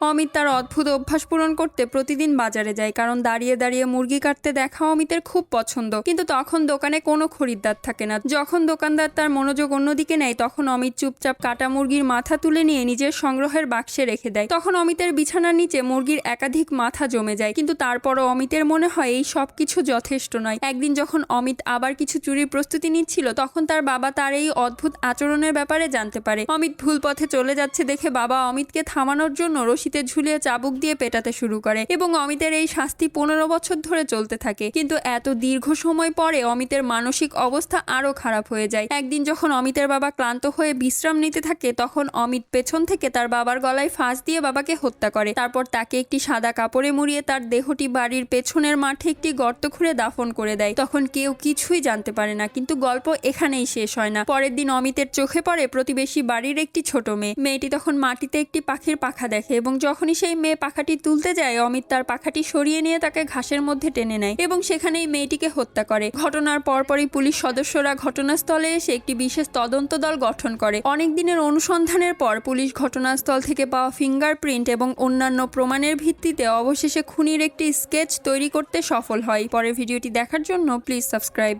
অমিত তার অদ্ভুত অভ্যাস পূরণ করতে প্রতিদিন বাজারে যায়, কারণ দাঁড়িয়ে দাঁড়িয়ে মুরগি কাটতে দেখা অমিতের খুব পছন্দ। কিন্তু তখন দোকানে কোনো খরিদ্দার থাকে না। যখন দোকানদার তার মনোযোগ অন্যদিকে নেয়, তখন অমিত চুপচাপ কাটা মুরগির মাথা তুলে নিয়ে নিজের সংগ্রহের বাক্সে রেখে দেয়। তখন অমিতের বিছানার নিচে মুরগির একাধিক মাথা জমে যায়। কিন্তু তারপরও অমিতের মনে হয়, এই সব কিছু যথেষ্ট নয়। একদিন যখন অমিত আবার কিছু চুরির প্রস্তুতি নিচ্ছিল, তখন তার বাবা তার এই অদ্ভুত আচরণের ব্যাপারে জানতে পারে। অমিত ভুল পথে চলে যাচ্ছে দেখে বাবা অমিতকে থামানোর জন্য রশিতে ঝুলিয়ে চাবুক দিয়ে পেটাতে শুরু করে এবং অমিতের এই শাস্তি পনেরো বছর ধরে চলতে থাকে। কিন্তু এত দীর্ঘ সময় পরে অমিতের মানসিক অবস্থা আরও খারাপ হয়ে যায়। একদিন যখন অমিতের বাবা ক্লান্ত হয়ে বিশ্রাম নিতে থাকে, তখন অমিত পেছন থেকে তার বাবার গলায় ফাঁস দিয়ে বাবাকে হত্যা করে। তারপর তাকে একটি সাদা কাপড়ে মুড়িয়ে তার দেহটি বাড়ির পেছনের মাঠে একটি গর্ত খুঁড়ে দাফন করে দেয়। তখন কেউ কিছুই জানতে পারে না, কিন্তু গল্প এখানেই শেষ হয় না। পরের দিন অমিতের চোখে পড়ে প্রতিবেশী বাড়ির একটি ছোট মেয়ে। মেয়েটি তখন মাটিতে একটি পাখির পাখা দেখে এবং যখনই সেই মেয়ে পাখাটি তুলতে যায়, অমিত তার পাখাটি সরিয়ে নিয়ে তাকে ঘাসের মধ্যে টেনে নেয় এবং সেখানেই মেয়েটিকে হত্যা করে। ঘটনার পরপরই পুলিশ সদস্যরা ঘটনাস্থলে এসে একটি বিশেষ তদন্ত দল গঠন করে। অনেক দিনের অনুসন্ধানের পর পুলিশ ঘটনাস্থল থেকে পাওয়া ফিঙ্গারপ্রিন্ট এবং অন্যান্য প্রমাণের ভিত্তিতে অবশেষে খুনির একটি স্কেচ তৈরি করতে সফল হয়। পরে ভিডিওটি দেখার জন্য প্লিজ সাবস্ক্রাইব।